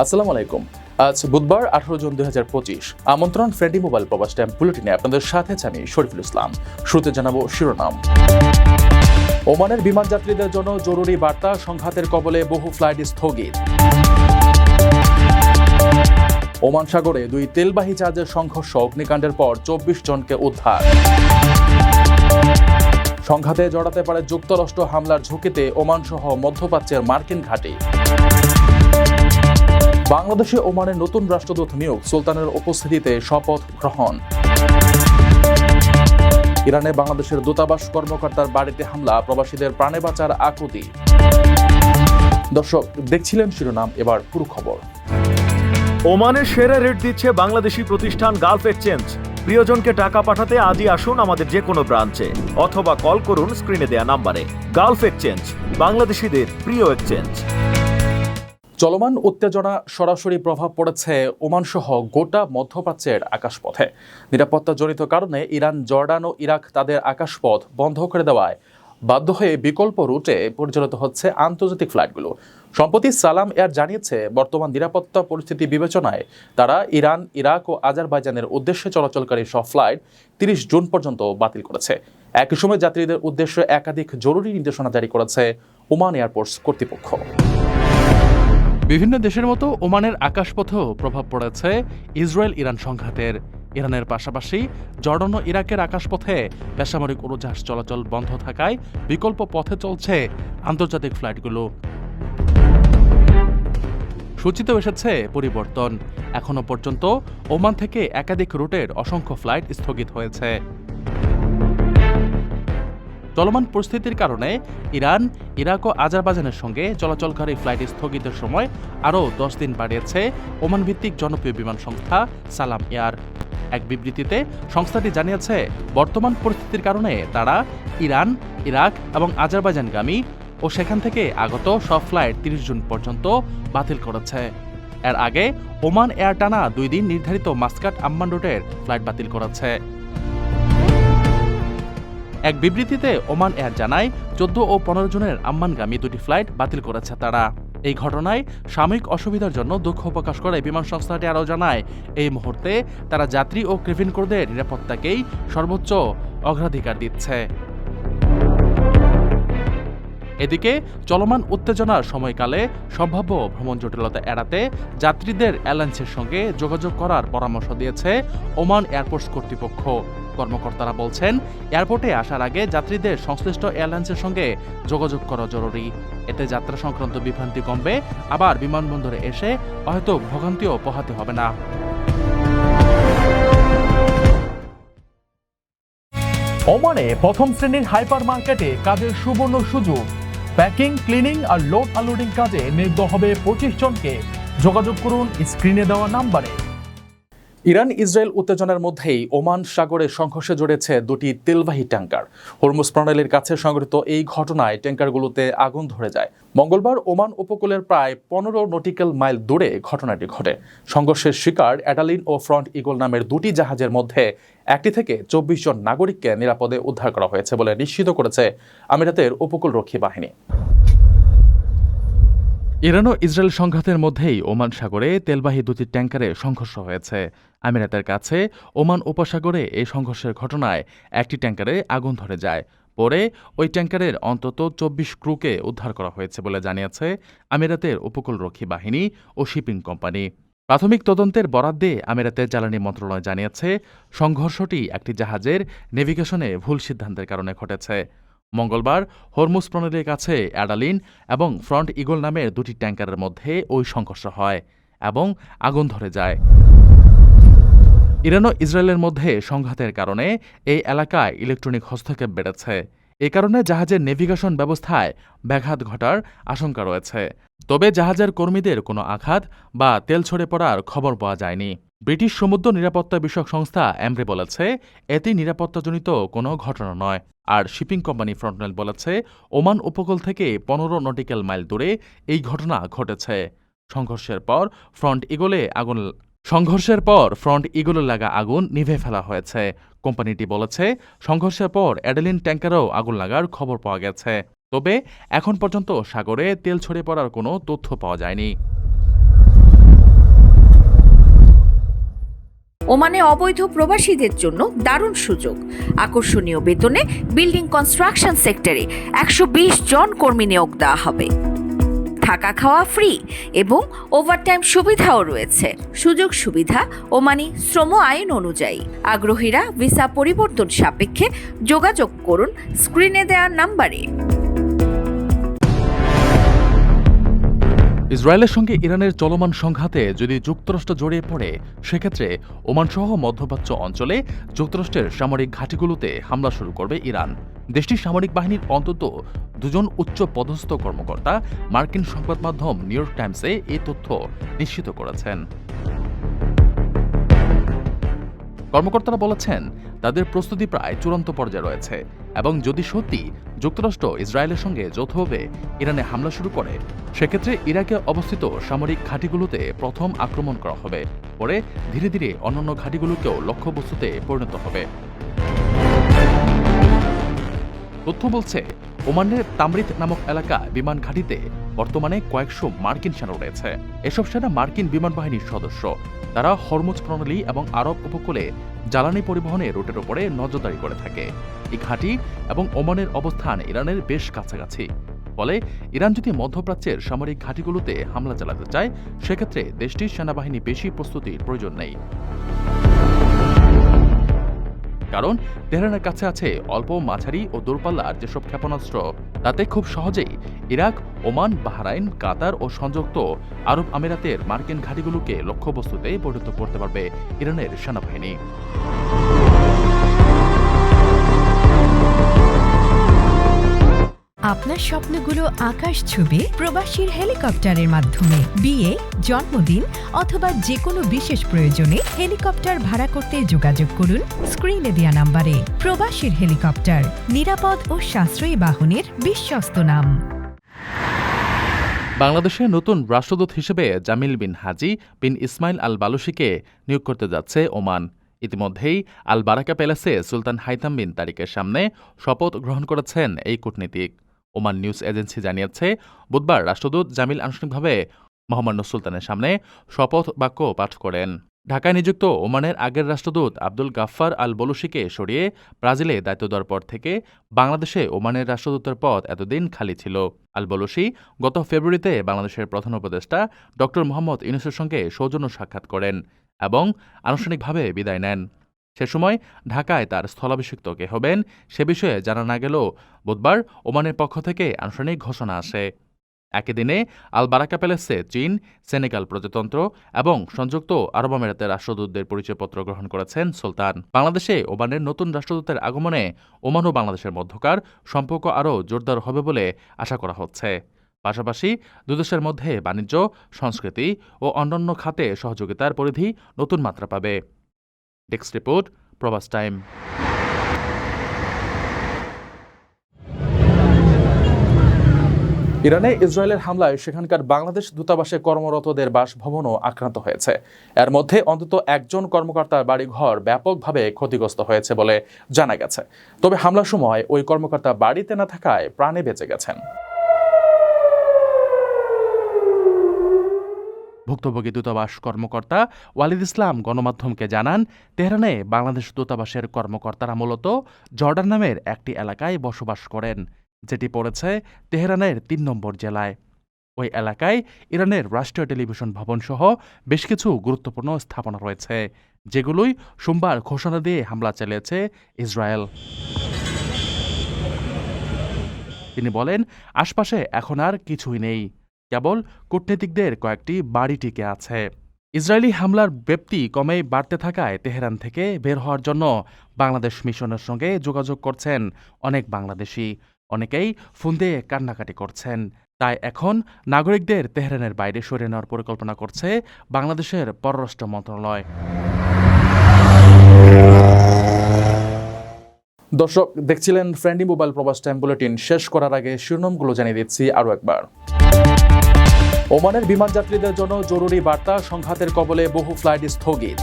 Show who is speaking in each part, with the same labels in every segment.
Speaker 1: আসসালামু আলাইকুম। আজ বুধবার আঠারো জুন দুই হাজার পঁচিশ। আমন্ত্রণ ফ্রেন্ডি মোবাইল প্রবাস টাইম বুলেটিনে আপনাদের সাথে আমি শরীফুল ইসলাম। শুরুতে জানাব শিরোনাম। ওমানের বিমান যাত্রীদের জন্য জরুরি বার্তা, সংঘাতের কবলে বহু ফ্লাইট স্থগিত। ওমান সাগরে দুই তেলবাহী জাহাজের সংঘর্ষ, অগ্নিকাণ্ডের পর চব্বিশ জনকে উদ্ধার। সংঘাতে জড়াতে পারে যুক্তরাষ্ট্র হামলার ঝুঁকিতে ওমান সহ মধ্যপ্রাচ্যের মার্কিন ঘাঁটি। বাংলাদেশে ওমানের নতুন রাষ্ট্রদূত নিয়োগ সুলতানের উপস্থিতিতে শপথ গ্রহণ। ইরানে বাংলাদেশের দূতাবাস কর্মকর্তার বাড়িতে হামলা, প্রবাসীদের প্রাণে বাঁচার আকুতি। দর্শক, দেখছিলেন শিরোনাম, এবার পুরো খবর।
Speaker 2: ওমানের সেরা রেট দিচ্ছে বাংলাদেশি প্রতিষ্ঠান গালফ এক্সচেঞ্জ। প্রিয়জনকে টাকা পাঠাতে আজই আসুন আমাদের যে কোনো ব্রাঞ্চে, অথবা কল করুন স্ক্রিনে দেয়া নাম্বারে। গালফ এক্সচেঞ্জ, বাংলাদেশিদের প্রিয় এক্সচেঞ্জ।
Speaker 1: চলমান উত্তেজনা সরাসরি প্রভাব পড়েছে ওমান সহ গোটা মধ্যপ্রাচ্যের আকাশপথে। নিরাপত্তাজনিত কারণে ইরান, জর্ডান ও ইরাক তাদের আকাশপথ বন্ধ করে দেওয়ায় বাধ্য হয়ে বিকল্প রুটে পরিচালিত হচ্ছে আন্তর্জাতিক ফ্লাইটগুলো। সম্প্রতি সালাম এয়ার জানিয়েছে, বর্তমান নিরাপত্তা পরিস্থিতি বিবেচনায় তারা ইরান, ইরাক ও আজারবাইজানের উদ্দেশ্যে চলাচলকারী সব ফ্লাইট তিরিশ জুন পর্যন্ত বাতিল করেছে। একই সময় যাত্রীদের উদ্দেশ্যে একাধিক জরুরি নির্দেশনা জারি করেছে ওমান এয়ারপোর্টস কর্তৃপক্ষ। বিভিন্ন দেশের মতো ওমানের আকাশপথেও প্রভাব পড়েছে ইসরায়েল ইরান সংঘাতের। ইরানের পাশাপাশি জর্ডন ও ইরাকের আকাশপথে বেসামরিক উড়োজাহাজ চলাচল বন্ধ থাকায় বিকল্প পথে চলছে আন্তর্জাতিক ফ্লাইটগুলো। সূচিতেও এসেছে পরিবর্তন। এখনও পর্যন্ত ওমান থেকে একাধিক রুটের অসংখ্য ফ্লাইট স্থগিত হয়েছে। চলমান পরিস্থিতির কারণে ইরান, ইরাক ও আজারবাইজানের সঙ্গে চলাচলকারী ফ্লাইট স্থগিতের সময় আরও দশ দিন বাড়িয়েছে ওমান ভিত্তিক জনপ্রিয় বিমান সংস্থা সালাম এয়ার। এক বিবৃতিতে সংস্থাটি জানিয়েছে, বর্তমান পরিস্থিতির কারণে তারা ইরান, ইরাক এবং আজারবাইজানগামী ও সেখান থেকে আগত সব ফ্লাইট তিরিশ জুন পর্যন্ত বাতিল করেছে। এর আগে ওমান এয়ার টানা দুই দিন নির্ধারিত মাস্কাট আম্মান রুটের ফ্লাইট বাতিল করেছে। এক বিবৃতিতে ওমান এয়ার জানায়, চোদ্দ ও পনেরো জনের আম্মানগামী দুটি ফ্লাইট বাতিল করেছে তারা। এই ঘটনায় সাময়িক অসুবিধার জন্য দুঃখ প্রকাশ করে বিমান সংস্থাটি আরও জানায়, এই মুহূর্তে তারা যাত্রী ও ক্রেভিন ক্রুদের নিরাপত্তাকেই সর্বোচ্চ অগ্রাধিকার দিচ্ছে। এদিকে, চলমান উত্তেজনার সময়কালে সম্ভাব্য ভ্রমণ জটিলতা এড়াতে যাত্রীদের এয়ারলাইন্সের সঙ্গে যোগাযোগ করার পরামর্শ দিয়েছে ওমান এয়ারপোর্টস কর্তৃপক্ষ। কর্মকর্তারা বলছেন, এয়ারপোর্টে আসার আগে যাত্রীদের সংশ্লিষ্ট এয়ারলাইন্সের সঙ্গে যোগাযোগ করা জরুরি। এতে যাত্রা সংক্রান্ত বিভ্রান্তি কমবে, আবার বিমানবন্দরে এসে হয়তো ভোগান্তিও পোহাতে হবে না। ওমানে প্রথম শ্রেণির হাইপার মার্কেটে কাজের সুবর্ণ সুযোগ। প্যাকিং, ক্লিনিং আর লোড আনলোডিং কাজে নিয়োগ হবে পঁচিশ জনকে। যোগাযোগ করুন স্ক্রিনে দেওয়া নাম্বারে। ইরান ইসরায়েল উত্তেজনার মধ্যেই ওমান সাগরে সংঘর্ষে জড়েছে দুটি তেলবাহী ট্যাঙ্কার। হরমুজ প্রণালীর কাছে সংঘটিত এই ঘটনায় ট্যাঙ্কারগুলোতে আগুন ধরে যায়। মঙ্গলবার ওমান উপকূলের প্রায় পনেরো নটিক্যাল মাইল দূরে ঘটনাটি ঘটে। সংঘর্ষের শিকার অ্যাডালিন ও ফ্রন্ট ইগল নামের দুটি জাহাজের মধ্যে একটি থেকে চব্বিশ জন নাগরিককে নিরাপদে উদ্ধার করা হয়েছে বলে নিশ্চিত করেছে আমিরাতের উপকূলরক্ষী বাহিনী। ইরান ও ইসরায়েল সংঘাতের মধ্যেই ওমান সাগরে তেলবাহী দুটি ট্যাঙ্কারে সংঘর্ষ হয়েছে। আমিরাতের কাছে ওমান উপসাগরে এই সংঘর্ষের ঘটনায় একটি ট্যাঙ্কারে আগুন ধরে যায়। পরে ওই ট্যাঙ্কারের অন্তত চব্বিশ ক্রুকে উদ্ধার করা হয়েছে বলে জানিয়েছে আমিরাতের উপকূলরক্ষী বাহিনী ও শিপিং কোম্পানি। প্রাথমিক তদন্তের বরাদ দিয়ে আমিরাতের জ্বালানি মন্ত্রণালয় জানিয়েছে, সংঘর্ষটি একটি জাহাজের নেভিগেশনে ভুল সিদ্ধান্তের কারণে ঘটেছে। মঙ্গলবার হরমুজ প্রণালীর কাছে অ্যাডালিন এবং ফ্রন্ট ইগল নামের দুটি ট্যাঙ্কারের মধ্যে ওই সংঘর্ষ হয় এবং আগুন ধরে যায়। ইরান ও ইসরায়েলের মধ্যে সংঘাতের কারণে এই এলাকায় ইলেকট্রনিক হস্তক্ষেপ বেড়েছে। এ কারণে জাহাজের নেভিগেশন ব্যবস্থায় ব্যাঘাত ঘটার আশঙ্কা রয়েছে। তবে জাহাজের কর্মীদের কোনো আঘাত বা তেল ছড়ে পড়ার খবর পাওয়া যায়নি। ব্রিটিশ সমুদ্র নিরাপত্তা বিষয়ক সংস্থা অ্যামরে বলেছে এতে নিরাপত্তাজনিত কোনো ঘটনা নয়। আর শিপিং কোম্পানি ফ্রন্টনেল বলেছে, ওমান উপকূল থেকে পনেরো নটিক্যাল মাইল দূরে এই ঘটনা ঘটেছে। সংঘর্ষের পর ফ্রন্ট ইগলে আগুন সংঘর্ষের পর ফ্রন্ট ইগুলো লাগা আগুন নিভে ফেলা হয়েছে। কোম্পানিটি বলেছে, সংঘর্ষের পর অ্যাডেলিন ট্যাঙ্কারেও আগুন লাগার খবর পাওয়া গেছে। তবে এখন পর্যন্ত সাগরে তেল ছড়িয়ে পড়ার কোনো তথ্য পাওয়া যায়নি।
Speaker 3: ওমানে অবৈধ প্রবাসীদের জন্য দারুণ সুযোগ। আকর্ষণীয় বেতনে বিল্ডিং কনস্ট্রাকশন সেক্টরে একশো বিশ জন কর্মী নিয়োগ দেওয়া হবে। থাকা খাওয়া ফ্রি এবং ওভারটাইম সুবিধাও রয়েছে। সুযোগ সুবিধা ও মানে শ্রম আইন অনুযায়ী। আগ্রহীরা ভিসা পরিবর্তন সাপেক্ষে যোগাযোগ করুন। স্ক্রিনে দেওয়ার নাম্বারে
Speaker 1: ইসরায়েলের সঙ্গে ইরানের চলমান সংঘাতে যদি যুক্তরাষ্ট্র জড়িয়ে পড়ে, সেক্ষেত্রে ওমানসহ মধ্যপ্রাচ্য অঞ্চলে যুক্তরাষ্ট্রের সামরিক ঘাঁটিগুলোতে হামলা শুরু করবে ইরান। দেশটির সামরিক বাহিনীর অন্তত দুজন উচ্চ পদস্থ কর্মকর্তা মার্কিন সংবাদ মাধ্যম নিউ ইয়র্ক টাইমসে এই তথ্য নিশ্চিত করেছেন। কর্মকর্তারা বলেছেন তাদের প্রস্তুতি প্রায় চূড়ান্ত পর্যায়ে রয়েছে। এবং যদি সত্যি যুক্তরাষ্ট্র ইসরায়েলের সঙ্গে যৌথভাবে ইরানে হামলা শুরু করে, সেক্ষেত্রে ইরাকে অবস্থিত সামরিক ঘাঁটিগুলোতে প্রথম আক্রমণ করা হবে। পরে ধীরে ধীরে অন্যান্য ঘাঁটিগুলোকেও লক্ষ্যবস্তুতে পরিণত হবে। তথ্য বলছে ওমানের তামরিত নামক এলাকা বিমান ঘাঁটিতে বর্তমানে কয়েকশো মার্কিন সেনা রয়েছে। এসব সেনা মার্কিন বিমান বাহিনীর সদস্য। তারা হরমুজ প্রণালী এবং আরব উপকূলে জ্বালানি পরিবহনে রুটের উপরে নজরদারি করে থাকে। এই ঘাঁটি এবং ওমানের অবস্থান ইরানের বেশ কাছাকাছি। ফলে ইরান যদি মধ্যপ্রাচ্যের সামরিক ঘাঁটিগুলোতে হামলা চালাতে চায়, সেক্ষেত্রে দেশটির সেনাবাহিনী বেশি প্রস্তুতির প্রয়োজন নেই। কারণ তেহরানের কাছে আছে অল্প মাঝারি ও দূরপাল্লার যেসব ক্ষেপণাস্ত্র, তাতে খুব সহজেই ইরাক, ওমান, বাহরাইন, কাতার ও সংযুক্ত আরব আমিরাতের মার্কিন ঘাঁটিগুলোকে লক্ষ্যবস্তুতে পরিণত করতে পারবে ইরানের সেনাবাহিনী।
Speaker 4: আপনার স্বপ্নগুলো আকাশ ছুবে প্রবাসীর হেলিকপ্টারের মাধ্যমে। বিয়ে, জন্মদিন অথবা যে কোনো বিশেষ প্রয়োজনে হেলিকপ্টার ভাড়া করতে যোগাযোগ করুন স্ক্রিনে দেওয়া নাম্বারে। প্রবাসীর হেলিকপ্টার, নিরাপদ ও সাশ্রয়ী বাহনের বিশ্বস্ত নাম।
Speaker 1: বাংলাদেশে নতুন রাষ্ট্রদূত হিসেবে জামিল বিন হাজি বিন ইসমাইল আল বালুশিকে নিয়োগ করতে যাচ্ছে ওমান। ইতিমধ্যেই আল বারাকা প্যালেসে সুলতান হাইতাম বিন তারিকের সামনে শপথ গ্রহণ করেছেন এই কূটনীতিক। ওমান নিউজ এজেন্সি জানিয়েছে, বুধবার রাষ্ট্রদূত জামিল আনুষ্ঠানিকভাবে মোহাম্মদ সুলতানের সামনে শপথ বাক্য পাঠ করেন। ঢাকায় নিযুক্ত ওমানের আগের রাষ্ট্রদূত আব্দুল গাফফার আল বলুশিকে সরিয়ে ব্রাজিলে দায়িত্ব দেওয়ার পর থেকে বাংলাদেশে ওমানের রাষ্ট্রদূতের পদ এতদিন খালি ছিল। আল বলুশি গত ফেব্রুয়ারিতে বাংলাদেশের প্রধান উপদেষ্টা ড মোহাম্মদ ইউনুসের সঙ্গে সৌজন্য সাক্ষাৎ করেন এবং আনুষ্ঠানিকভাবে বিদায় নেন। সে সময় ঢাকায় তার স্থলাভিষিক্ত কে হবেন সে বিষয়ে জানা না গেলেও বুধবার ওমানের পক্ষ থেকে আনুষ্ঠানিক ঘোষণা আসে। একই দিনে আল বারাকা প্যালেসে চীন, সেনেগাল প্রজাতন্ত্র এবং সংযুক্ত আরব আমিরাতের রাষ্ট্রদূতদের পরিচয়পত্র গ্রহণ করেছেন সুলতান। বাংলাদেশে ওমানের নতুন রাষ্ট্রদূতের আগমনে ওমান ও বাংলাদেশের মধ্যকার সম্পর্ক আরও জোরদার হবে বলে আশা করা হচ্ছে। পাশাপাশি দুদেশের মধ্যে বাণিজ্য, সংস্কৃতি ও অন্যান্য খাতে সহযোগিতার পরিধি নতুন মাত্রা পাবে। ডেস্ক রিপোর্ট প্রবাস টাইম ইরানে ইসরায়েলের হামলায় সেখানকার বাংলাদেশ দূতাবাসে কর্মরতদের বাসভবনও আক্রান্ত হয়েছে। এর মধ্যে অন্তত একজন কর্মকর্তার বাড়িঘর ব্যাপকভাবে ক্ষতিগ্রস্ত হয়েছে বলে জানা গেছে। তবে হামলার সময় ওই কর্মকর্তা বাড়িতে না থাকায় প্রাণে বেঁচে গেছেন। ভুক্তভোগী দূতাবাস কর্মকর্তা ওয়ালিদ ইসলাম গণমাধ্যমকে জানান, তেহরানে বাংলাদেশ দূতাবাসের কর্মকর্তারা মূলত জর্ডান নামের একটি এলাকায় বসবাস করেন, যেটি পড়েছে তেহরানের তিন নম্বর জেলায়। ওই এলাকায় ইরানের রাষ্ট্রীয় টেলিভিশন ভবন সহ বেশ কিছু গুরুত্বপূর্ণ স্থাপনা রয়েছে, যেগুলোই সোমবার ঘোষণা দিয়ে হামলা চালিয়েছে ইসরায়েল। তিনি বলেন, আশপাশে এখন আর কিছুই নেই। কেবল কূটনীতিকদের কয়েকটি বাড়ি টিকে আছে। ইসরায়েলি হামলার ব্যাপ্তি কমে বাড়তে থাকায় তেহরান থেকে বের হওয়ার জন্য বাংলাদেশ মিশনের সঙ্গে যোগাযোগ করছেন অনেক বাংলাদেশি। অনেকেই ফোন দিয়ে কান্নাকাটি করছেন। তাই এখন নাগরিকদের তেহরানের বাইরে সরিয়ে নেওয়ার পরিকল্পনা করছে বাংলাদেশের পররাষ্ট্র মন্ত্রণালয়। দর্শক, দেখছিলেন friendly mobile Probash time bulletin. শেষ করার আগে শিরোনামগুলো জানিয়ে দিচ্ছি আরও একবার। ওমানের বিমান যাত্রীদের জন্য জরুরি বার্তা, সংঘাতের কবলে বহু ফ্লাইট স্থগিত।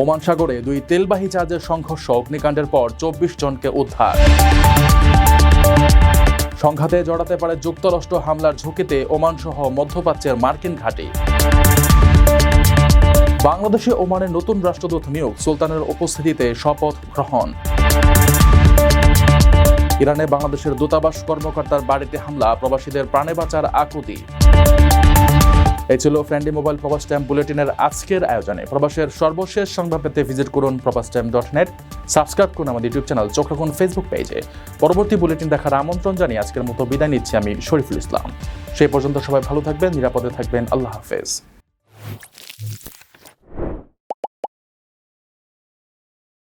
Speaker 1: ওমান সাগরে দুই তেলবাহী জাহাজের সংঘর্ষ, অগ্নিকাণ্ডের পর চব্বিশ জনকে উদ্ধার। সংঘাতে জড়াতে পারে যুক্তরাষ্ট্র হামলার ঝুঁকিতে ওমান সহ মধ্যপ্রাচ্যের মার্কিন ঘাঁটি। বাংলাদেশে ওমানের নতুন রাষ্ট্রদূত নিয়োগ, সুলতানের উপস্থিতিতে শপথ গ্রহণ। ইরানে বাংলাদেশের দূতাবাস কর্মকর্তার বাড়িতে হামলা, প্রবাসীদের প্রাণে বাঁচার আকুতি। এই ছিল ফ্রেন্ডলি মোবাইল প্রবাস টাইম বুলেটিনের আজকের আয়োজনে। প্রবাসের সর্বশেষ সংবাদ পেতে ভিজিট করুন প্রবাস টাইম ডট নেট সাবস্ক্রাইব করুন আমাদের ইউটিউব চ্যানেল চোখ রাখুন ফেসবুক পেজে পরবর্তী বুলেটিন দেখার আমন্ত্রণ জানিয়ে আজকের মতো বিদায় নিচ্ছি আমি শরীফুল ইসলাম। সেই পর্যন্ত সবাই ভালো থাকবেন, নিরাপদে থাকবেন। আল্লাহ হাফেজ।